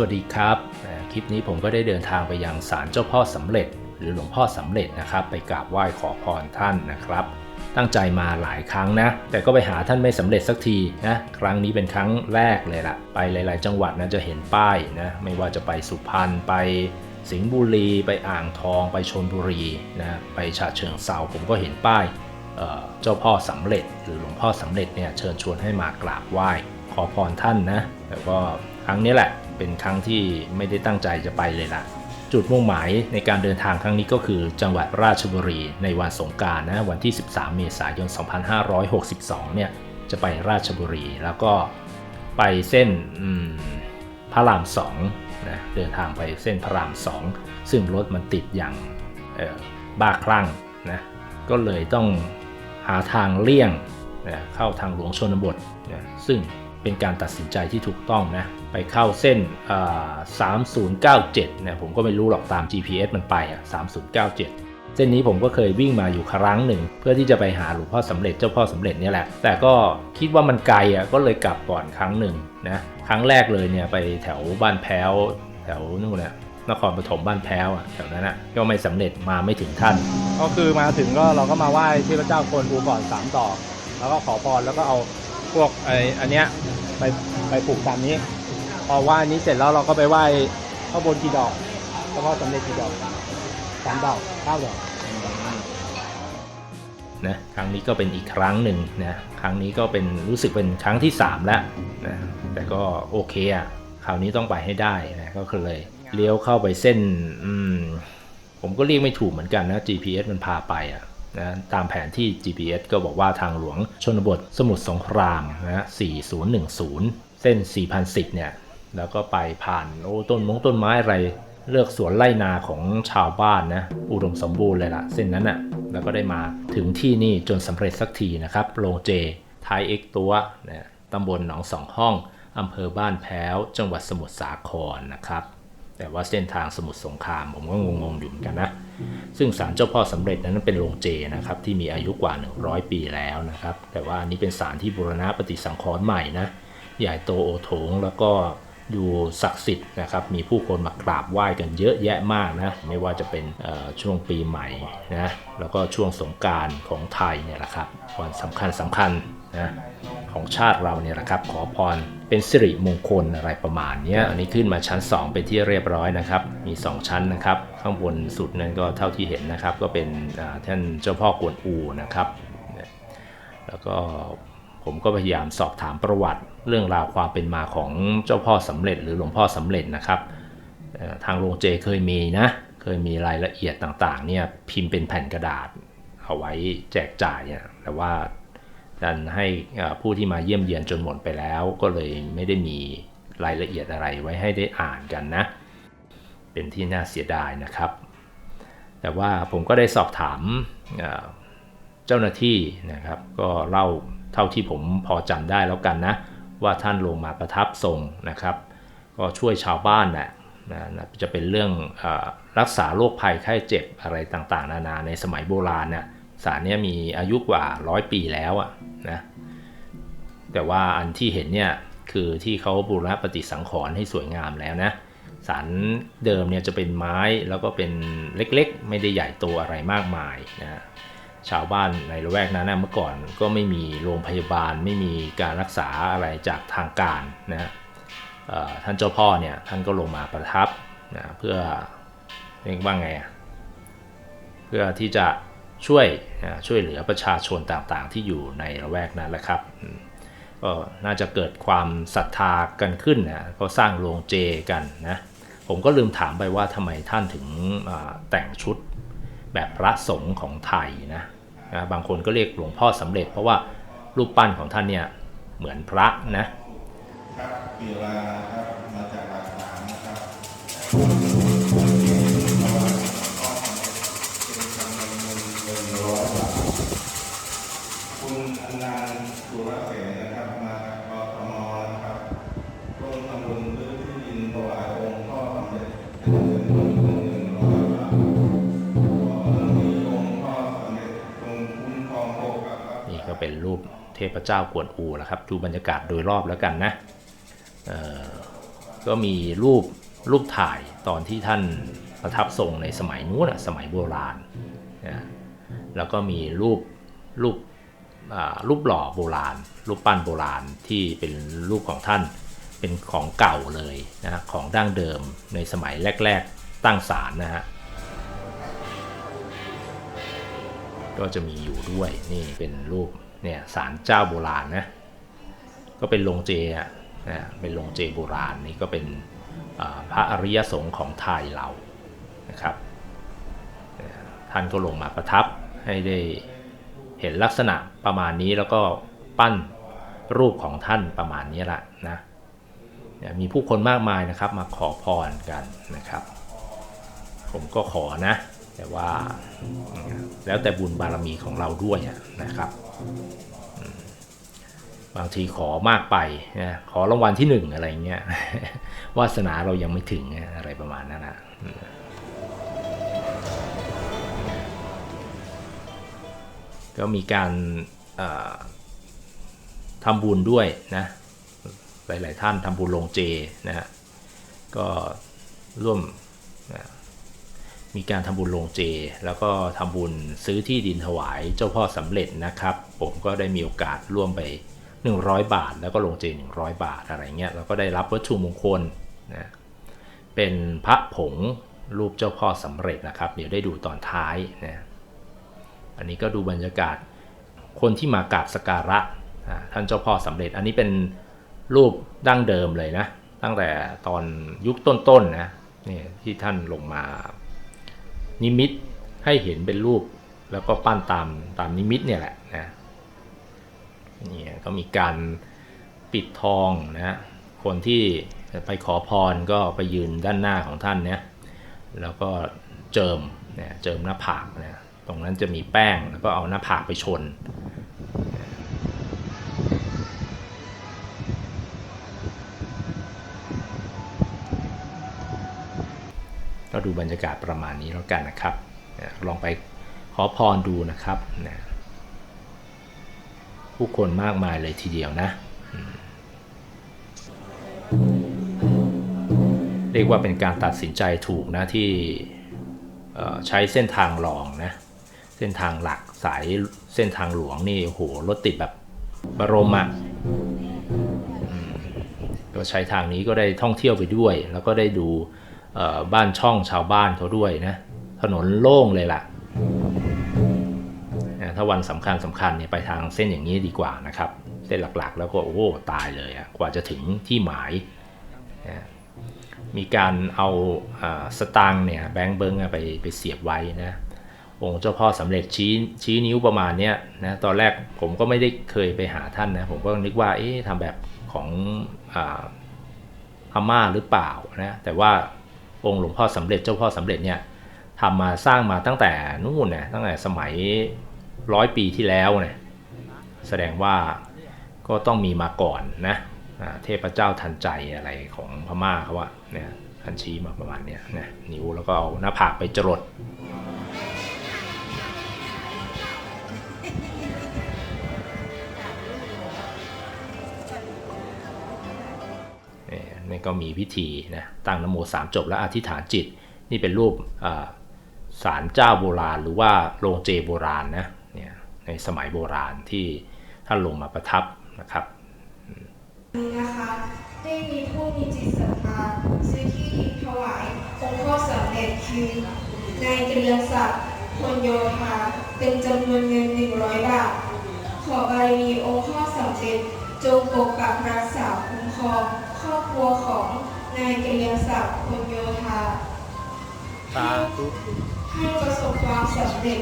วัสดีครับคลิปนี้ผมก็ได้เดินทางไปยังศาลเจ้าพ่อสำเร็จ หรือหลวงพ่อสำเร็จนะครับ ไปกราบไหว้ขอพรท่านนะครับ ตั้งใจมาหลายครั้งนะ แต่ก็ไปหาท่านไม่สำเร็จสักทีนะครั้งนี้เป็นครั้งแรกเลยล่ะ ไปหลาย ๆ จังหวัดนะจะเห็นป้ายนะไม่ว่าจะไปสุพรรณไปสิงห์บุรีไปอ่างทอง ไปชนบุรีนะไปฉะเชิงเซาผมก็เห็นป้ายเเจ้าพ่อสำเร็จ หรือหลวงพ่อสำเร็จเนี่ยเชิญชวนให้มากราบไหว้ขอพรท่านนะแต่ก็ครั้งนี้แหละ เป็นครั้งที่ไม่ได้ตั้งใจจะไปเลยล่ะ จุดมุ่งหมายในการเดินทางครั้งนี้ก็คือจังหวัดราชบุรีในวันสงการนะวันที่ 13 เมษายน 2562 เนี่ยจะไปราชบุรีแล้วก็ไปเส้นพระรามสองนะเดินทางไปเส้นพระรามสองซึ่งรถมันติดอย่างบ้าคลั่งนะก็เลยต้องหาทางเลี่ยงนะเข้าทางหลวงชนบทนะซึ่ง เป็นการตัดสินใจที่ถูกต้องนะ ไปเข้าเส้นอ่า3097เนี่ยผมก็ไม่รู้หรอกตาม GPS มันไปอะ3097 เส้นนี้ผมก็เคยวิ่งมาอยู่ครั้งหนึ่ง เพื่อที่จะไปหาหลวงพ่อสำเร็จเจ้าพ่อสำเร็จเนี่ยแหละ แต่ก็คิดว่ามันไกลอะก็เลยกลับก่อนครั้งหนึ่งนะครั้งแรกเลยเนี่ยไปแถวบ้านแพ้ว แถวนู่นน่ะนครปฐมบ้านแพ้วอะแถวนั้นอะก็ไม่สำเร็จมาไม่ถึงท่าน ก็คือมาถึงก็เราก็มาไหว้เทพเจ้ากวนอูก่อนสามต่อ แล้วก็ขอพรแล้วก็เอา พวกไออันเนี้ยไปไปปลูกตามนี้ พอไหว้นี้เสร็จแล้วเราก็ไปไหว้ข้างบนกี่ดอกแล้วก็สำเร็จกี่ดอกสามดอกเก้าดอกนะครั้งนี้ก็เป็นอีกครั้งหนึ่งนะครั้งนี้ก็เป็นรู้สึกเป็นครั้งที่ 3 แล้วนะแต่ก็โอเคอะคราวนี้ต้องไปให้ได้นะก็คือเลยเลี้ยวเข้าไปเส้นอืมผมก็เรียกไม่ถูกเหมือนกันนะ GPS มันพาไปอะนะตามแผนที่ GPS ก็บอกว่าทางหลวง ชนบทสมุทรสงครามนะ4010 เส้น 4010 เนี่ย แล้วก็ไปผ่านโอ้ต้นมงต้นไม้อะไร เลือกสวนไร่นาของชาวบ้านนะ อุดมสมบูรณ์เลยล่ะ เส้นนั้นน่ะ แล้วก็ได้มาถึงที่นี่จนสำเร็จสักทีนะครับโรงเจท้ายเอกตัวนะตำบลหนองสองห้องอำเภอบ้านแพ้ว จังหวัดสมุทรสาครนะครับ แต่ว่าเส้นทางสมุทรสงครามผมก็งงๆอยู่เหมือนกันนะ ซึ่งศาลเจ้าพ่อสำเร็จนั้นเป็นโรงเจนะครับที่มีอายุกว่า 100 ปีแล้วนะครับ แต่ว่าอันนี้เป็นศาลที่บูรณะปฏิสังขรณ์ใหม่นะ ใหญ่โตโอโถงแล้วก็ อยู่ศักดิ์สิทธิ์นะครับ มีผู้คนมากราบไหว้กันเยอะแยะมากนะ ไม่ว่าจะเป็นช่วงปีใหม่นะ แล้วก็ช่วงสงการของไทยเนี่ยแหละครับวันสำคัญสำคัญนะของชาติเราเนี่ยแหละครับ ขอพรเป็นสิริมงคลอะไรประมาณนี้อันนี้ขึ้นมาชั้น 2 เป็นที่เรียบร้อยนะครับ มี 2 ชั้นนะครับ ข้างบนสุดนั้นก็เท่าที่เห็นนะครับ ก็เป็นท่านเจ้าพ่อกวนอูนะครับ แล้วก็ผมก็พยายามสอบถามประวัติ เรื่องราวความเป็นมาของเจ้าพ่อสำเร็จหรือหลวงพ่อสำเร็จนะครับทางโรงเจเคยมีนะเคยมีรายละเอียดต่างๆเนี่ยพิมพ์เป็นแผ่นกระดาษเอาไว้แจกจ่ายเนี่ยแต่ว่าดันให้ผู้ที่มาเยี่ยมเยียนจนหมดไปแล้วก็เลยไม่ได้มีรายละเอียดอะไรไว้ให้ได้อ่านกันนะ เป็นที่น่าเสียดายนะครับ แต่ว่าผมก็ได้สอบถามเจ้าหน้าที่นะครับ ก็เล่าเท่าที่ผมพอจำได้แล้วกันนะ ว่าท่านลงมาประทับทรงนะครับ ก็ช่วยชาวบ้านแหละนะจะเป็นเรื่องอรักษาโรคภัยไข้เจ็บอะไรต่างๆ นานาในสมัยโบราณเนี่ยสารนี้มีอายุกว่าร้อยปีแล้วอะนะแต่ว่าอันที่เห็นเนี่ยคือที่เขาบูรณะปฏิสังขรณ์ให้สวยงามแล้วนะสารเดิมเนี่ยจะเป็นไม้แล้วก็เป็นเล็กๆ ไม่ได้ใหญ่โตอะไรมากมายนะ ชาวบ้านในละแวกนั้นนะเมื่อก่อนก็ไม่มีโรงพยาบาลไม่มีการรักษาอะไรจากทางการนะฮะท่านเจ้าพ่อเนี่ยท่านก็ลงมาประทับนะเพื่อเรียกว่าไงเพื่อที่จะช่วยนะช่วยเหลือประชาชนต่างๆ ที่อยู่ในละแวกนั้นแหละครับก็น่าจะเกิดความศรัทธากันขึ้นนะก็สร้างโรงเจกันนะผมก็ลืมถามไปว่าทำไมท่านถึงแต่งชุดแบบพระสงฆ์ของไทยนะ นะบางคนก็เรียกหลวงพ่อสำเร็จ เพราะว่ารูปปั้นของท่านเนี่ยเหมือนพระนะครับปีลาครับมาจากหลักฐานนะครับคุณอนันต์สุรเส เทพเจ้ากวนอูนะครับ ดูบรรยากาศโดยรอบแล้วกันนะก็มีรูปรูปถ่ายตอนที่ท่านประทับทรงในสมัยนู้นสมัยโบราณนะแล้วก็มีรูปรูปรูปหล่อโบราณ รูปปั้นโบราณที่เป็นรูปของท่านเป็นของเก่าเลยนะของดั้งเดิมในสมัยแรก ๆ ตั้งศาลนะฮะก็จะมีอยู่ด้วยนี่เป็นรูป เนี่ยศาลเจ้าโบราณนะก็เป็นโรงเจอะนะเป็นโรงเจโบราณนี่ก็เป็นพระอริยสงฆ์ของไทยเรานะครับท่านก็ลงมาประทับให้ได้เห็นลักษณะประมาณนี้แล้วก็ปั้นรูปของท่านประมาณนี้แหละนะมีผู้คนมากมายนะครับมาขอพรกันนะครับ ผมก็ขอนะ แต่ว่าแล้วแต่บุญบารมีของเราด้วยนะครับ บางทีขอมากไปนะขอรางวัลที่หนึ่งอะไรเงี้ยวาสนาเรายังไม่ถึงอะไรประมาณนั้นนะก็มีการทำบุญด้วยนะหลาย ๆ ท่านทำบุญลงเจนะฮะก็ร่วมนะมีการทำบุญลงเจ แล้วก็ทำบุญซื้อที่ดินถวายเจ้าพ่อสำเร็จนะครับ ผมก็ได้มีโอกาสร่วมไป 100 บาท แล้วก็ลงเจ100 บาทอะไรเงี้ยแล้วก็ได้รับวัตถุมงคลนะเป็นพระผงรูปเจ้าพ่อสำเร็จนะครับ เดี๋ยวได้ดูตอนท้ายนะอันนี้ก็ดูบรรยากาศคนที่มากราบสการะท่านเจ้าพ่อสำเร็จ อันนี้เป็นรูปดั้งเดิมเลยนะ ตั้งแต่ตอนยุคต้นๆนะนี่ที่ท่านลงมา นิมิตให้เห็นเป็นรูป แล้วก็ปั้นตามตามนิมิตเนี่ยแหละ นะนี่ก็มีการปิดทองนะคนที่ไปขอพรก็ไปยืนด้านหน้าของท่านเนี่ยแล้วก็เจิมเนี่ยเจิมหน้าผากนะตรงนั้นจะมีแป้งแล้วก็เอาหน้าผากไปชนก็ดูบรรยากาศประมาณนี้แล้วกันนะครับ ลองไปขอพรดูนะครับนะ ผู้คนมากมายเลยทีเดียวนะ เรียกว่าเป็นการตัดสินใจถูกนะที่ใช้เส้นทางรองนะ เส้นทางหลักสายเส้นทางหลวงนี่โหรถติดแบบบรมอะ่ะก็ใช้ทางนี้ก็ได้ท่องเที่ยวไปด้วย แล้วก็ได้ดูบ้านช่องชาวบ้านเขาด้วยนะ ถนนโล่งเลยล่ะนะ ถ้าวันสำคัญสำคัญเนี่ยไปทางเส้นอย่างนี้ดีกว่านะครับ เส้นหลักๆ แล้วก็โอ้ตายเลยอะกว่าจะถึงที่หมายนะมีการเอาอสตางค์เนี่ยแบงค์เบิงไปไปเสียบไว้นะองค์เจ้าพ่อสำเร็จชี้ชี้นิ้วประมาณเนี้ยนะตอนแรกผมก็ไม่ได้เคยไปหาท่านนะผมก็นึกว่าเอ๊ะทำแบบของอาพม่าหรือเปล่านะแต่ว่าองค์หลวงพ่อสำเร็จเจ้าพ่อสำเร็จเนี่ยทำมาสร้างมาตั้งแต่นู่นนะตั้งแต่สมัย ร้อยปีที่แล้วเนี่ยแสดงว่าก็ต้องมีมาก่อนนะเทพเจ้าทันใจอะไรของพม่าเขาว่าเนี่ยท่านชี้มาประมาณเนี้ยนะนิ้วแล้วก็เอาหน้าผากไปจรดนี่ก็มีพิธีนะตั้งนโมสามจบแล้วอธิษฐานจิต นี่เป็นรูปอ่าศาลเจ้าโบราณ หรือว่าโรงเจโบราณนะ ในสมัยโบราณที่ท่านลงมาประทับนะครับนี้นะคะได้มีผู้มีจิตศรัทธาซื้อที่ดินถวายองค์พ่อสำเร็จคือนายเกรียงศักดิ์พลโยธาเป็นจำนวนเงิน100บาท ขอบารมีองค์พ่อสำเร็จจงปกปักรักษาคุ้มครองครอบครัวของนายเกรียงศักดิ์พลโยธาให้ประสบความสำเร็จ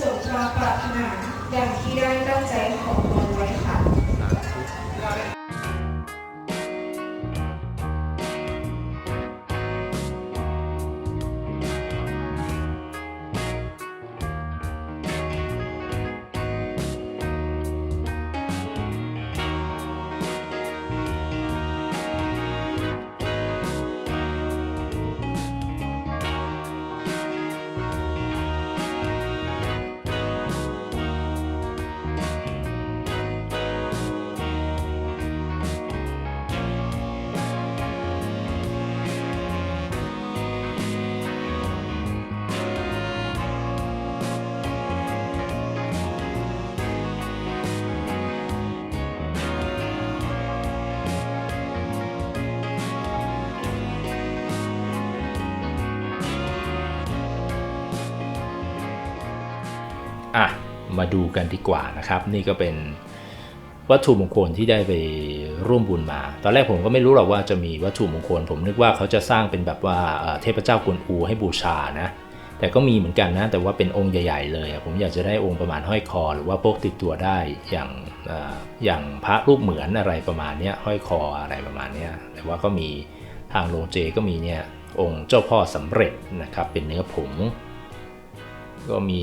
สมความปรารถนาดังที่ได้ตั้งใจขอพรไว้ค่ะ มาดูกันดีกว่านะครับ นี่ก็เป็นวัตถุมงคลที่ได้ไปร่วมบุญมา ตอนแรกผมก็ไม่รู้หรอกว่าจะมีวัตถุมงคล ผมนึกว่าเขาจะสร้างเป็นแบบว่าเทพเจ้ากวนอูให้บูชานะ แต่ก็มีเหมือนกันนะ แต่ว่าเป็นองค์ใหญ่ๆเลย ผมอยากจะได้องค์ประมาณห้อยคอ หรือว่าพกติดตัวได้อย่างออย่างพระรูปเหมือนอะไรประมาณนี้ห้อยคออะไรประมาณนี้แต่ว่าก็มีทางโรงเจก็มีเนี่ยองค์เจ้าพ่อสำเร็จนะครับเป็นเนื้อผง ก็มี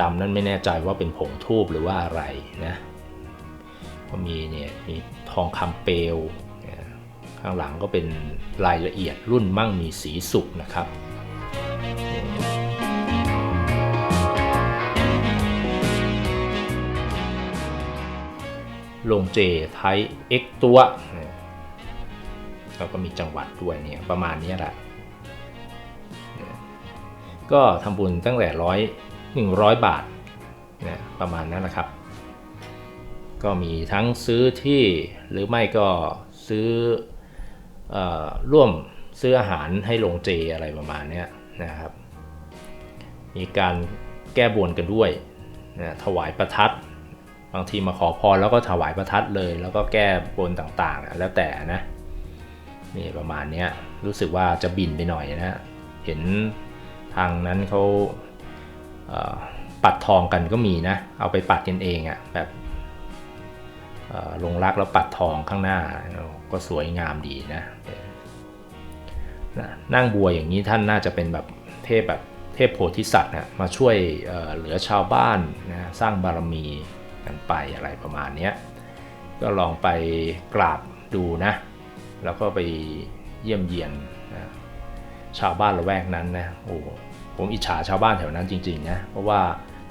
ดำๆนั่นไม่แน่ใจว่าเป็นผงทูบหรือว่าอะไรนะก็มีเนี่ยมีทองคำเปลวข้างหลังก็เป็นรายละเอียดรุ่นมั่งมีสีสุกนะครับลงเจไทยเอ็กตัวเนี่ยแล้วก็มีจังหวัดด้วยเนี่ยประมาณนี้แหละ ก็ทำบุญตั้งแต่ร้อยหนึ่งร้อยบาทนะประมาณนั้นนะครับ ก็มีทั้งซื้อที่หรือไม่ก็ซื้ออร่วมซื้ออาหารให้ลงเจอะไรประมาณเนี้ยนะครับ มีการแก้บนกันด้วยนะถวายประทัด บางทีมาขอพรแล้วก็ถวายประทัดเลย แล้วก็แก้บนต่างๆ แล้วแต่นะนี่ประมาณนี้รู้สึกว่าจะบินไปหน่อยนะ เห็น ทางนั้นเขาเปัดทองกันก็มีนะ เอาไปปัดกันเองอะ่ะแบบลงรักแล้วปัดทองข้างหน้าก็สวยงามดีนะนั่งบัวอย่างนี้ท่านน่าจะเป็นแบบเทพแบบเทพโพธิสัตว์นะมาช่วยเเหลือชาวบ้านนะสร้างบารมีกันไปอะไรประมาณนี้ก็ลองไปกราบดูนะ แล้วก็ไปเยี่ยมเยียน ชาวบ้านละแวกนั้นนะโอ้ผมอิจฉาชาวบ้านแถวนั้นจริงๆนะเพราะว่า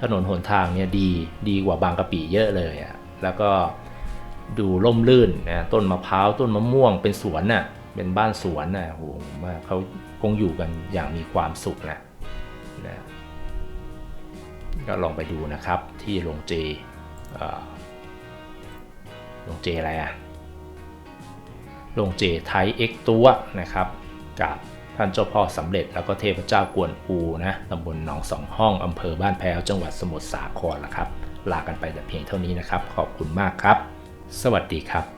ถนนหนทางเนี่ยดีดีกว่าบางกะปิเยอะเลยอะ่ะแล้วก็ดูร่มรื่นนะต้นมะพร้าวต้นมะม่วงเป็นสวนน่ะเป็นบ้านสวนน่ะโอ้โหผมว่าเขาคงอยู่กันอย่างมีความสุขนะนะก็ลองไปดูนะครับที่โรงเจเอ่อโรงเจอะไรอะโรงเจไทยเอ็กตัวนะครับกับ ท่านเจ้าพ่อสำเร็จแล้วก็เทพเจ้ากวนอูนะตำบลหนองสองห้องอำเภอบ้านแพ้วจังหวัดสมุทรสาครละครับ ลากันไปแต่เพียงเท่านี้นะครับ ขอบคุณมากครับ สวัสดีครับ